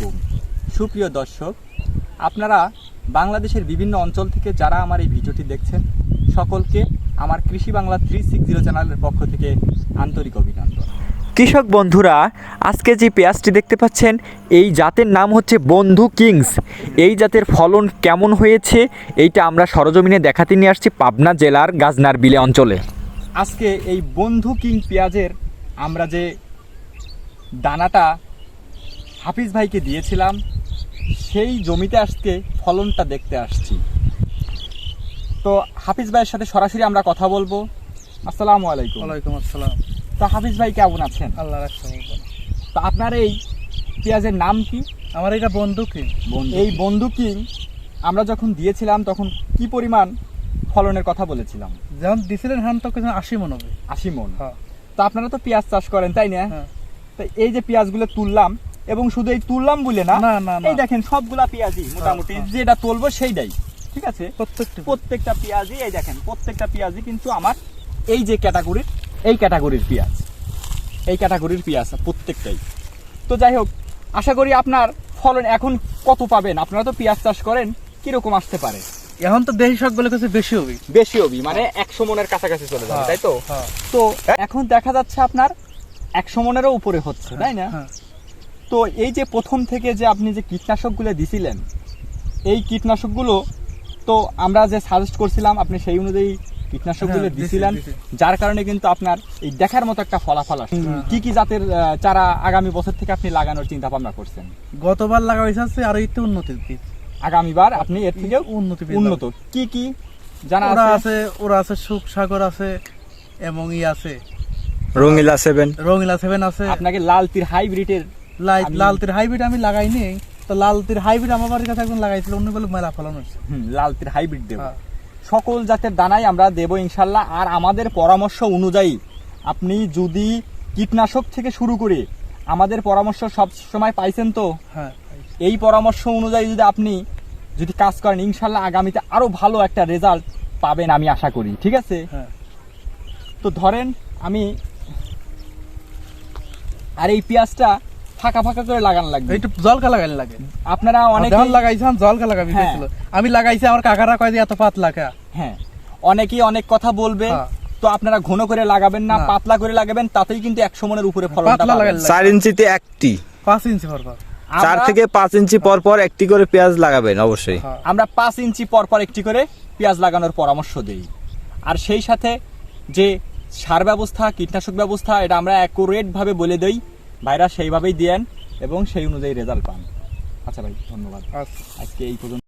আলাইকুম সুপ্রিয় দর্শক আপনারা বাংলাদেশের বিভিন্ন অঞ্চল থেকে যারা আমার এই ভিডিওটি দেখছেন সকলকে আমার কৃষি বাংলা থ্রি সিক্স জিরো চ্যানেলের পক্ষ থেকে আন্তরিক অভিনন্দন। কৃষক বন্ধুরা আজকে যে পেঁয়াজটি দেখতে পাচ্ছেন এই জাতের নাম হচ্ছে বন্ধু কিংস। এই জাতের ফলন কেমন হয়েছে এইটা আমরা সরজমিনে দেখাতে নিয়ে আসছি পাবনা জেলার গাজনার বিলে অঞ্চলে। আজকে এই বন্ধু কিং পেঁয়াজের আমরা যে দানাটা হাফিজ ভাইকে দিয়েছিলাম সেই জমিতে আজকে ফলনটা দেখতে আসছি। তো হাফিজ ভাইয়ের সাথে সরাসরি আমরা কথা বলব। আসসালামু আলাইকুম। ওয়ালাইকুম আসসালাম। তো হাফিজ ভাই কেমন আছেন? আল্লাহ রাখতে তো আপনার এই পেঁয়াজের নাম কি? আমার এটা বন্ধু কি? এই বন্ধু কিং? আমরা যখন দিয়েছিলাম তখন কি পরিমাণ ফলনের কথা বলেছিলাম? যেমন দিছিলেন হান তো কিছু আশি মন হবে। আশি মন। হ্যাঁ। তো আপনারা তো পেঁয়াজ চাষ করেন তাই না? হ্যাঁ। তো এই যে পেঁয়াজগুলো তুললাম এবং শুধু এই তুললাম বলে না এই দেখেন সবগুলা পেঁয়াজই মোটামুটি হ্যাঁ। যেটা তুলবো সেইটাই ঠিক আছে? প্রত্যেকটি। প্রত্যেকটা পেঁয়াজই এই দেখেন প্রত্যেকটা পেঁয়াজই কিন্তু আমার এই যে ক্যাটাগরির এই ক্যাটাগরির পেঁয়াজ এই ক্যাটাগরির পেঁয়াজ প্রত্যেকটাই। তো যাই হোক আশা করি আপনার ফলন এখন কত পাবেন? আপনারা তো পেঁয়াজ চাষ করেন কীরকম আসতে পারে? এখন তো দেশি শাক বলে কিছু বেশি হবে। বেশি হবি মানে একশো মনের কাছাকাছি চলে যাবে তাই তো? হ্যাঁ। তো এখন দেখা যাচ্ছে আপনার একশো মনেরও উপরে হচ্ছে তাই না? হ্যাঁ। তো এই যে প্রথম থেকে যে আপনি যে কীটনাশকগুলো দিছিলেন এই কীটনাশকগুলো তো আমরা যে সাজেস্ট করছিলাম আপনি সেই অনুযায়ী কীটনাশকগুলো হ্যাঁ, দিছিলেন যার কারণে কিন্তু আপনার এই দেখার মতো একটা ফলাফল আসে হ্যাঁ, কি কি জাতের চারা আগামী বছর থেকে আপনি লাগানোর চিন্তা ভাবনা করছেন? গতবার লাগা হয়েছে আর একটু উন্নতি আগামীবার আপনি এর থেকে উন্নতি উন্নত। কি কি জানা ওরা আছে? আছে ওরা আছে সুখ সাগর আছে এবং ই আছে। রঙিলা সেভেন রঙিলা সেভেন আছে। আপনাকে লাল তীর হাইব্রিডের লাই- আমি- হাইব্রিড আমি লাগাইনি তো লালতির হাইব্রিড আমার বাড়ির কাছে একজন লাগাইছিল অন্য বলে মেলা ফলন হয়েছে। হুম, লাল হাইব্রিড দেব। হ্যাঁ। সকল জাতের দানাই আমরা দেব ইনশাল্লাহ। আর আমাদের পরামর্শ অনুযায়ী আপনি যদি কীটনাশক থেকে শুরু করে আমাদের পরামর্শ সব সময় পাইছেন তো হ্যাঁ এই পরামর্শ অনুযায়ী যদি আপনি যদি কাজ করেন ইনশাল্লাহ আগামীতে আরও ভালো একটা রেজাল্ট পাবেন আমি আশা করি। ঠিক আছে? হ্যাঁ। তো ধরেন আমি আর এই পেঁয়াজটা ফাঁকা ফাঁকা করে লাগানো লাগবে। একটু জলকা লাগাইলে লাগে। আপনারা অনেকে লাগাইছিলাম জলকা লাগাবি হ্যাঁ। আমি লাগাইছি আমার কাকারা কয় যে এত পাতলা কা। হ্যাঁ। অনেকেই অনেক কথা বলবে হ্যাঁ। তো আপনারা ঘন করে লাগাবেন না। পাতলা করে লাগাবেন তাতেই কিন্তু একশো মনের উপরে ফলন পাতলা লাগাইলে চার ইঞ্চিতে একটি। পাঁচ ইঞ্চি পর পর। চার থেকে পাঁচ ইঞ্চি পর পর একটি করে পেঁয়াজ লাগাবেন অবশ্যই। হ্যাঁ। আমরা পাঁচ ইঞ্চি পর পর একটি করে পেঁয়াজ লাগানোর পরামর্শ দেই। আর সেই সাথে যে সার ব্যবস্থা কীটনাশক ব্যবস্থা এটা আমরা অ্যাকুরেট ভাবে বলে দেই। ভাইরা সেইভাবেই দেন এবং সেই অনুযায়ী রেজাল্ট পান। আচ্ছা ভাই ধন্যবাদ। আচ্ছা। আজকে এই পর্যন্ত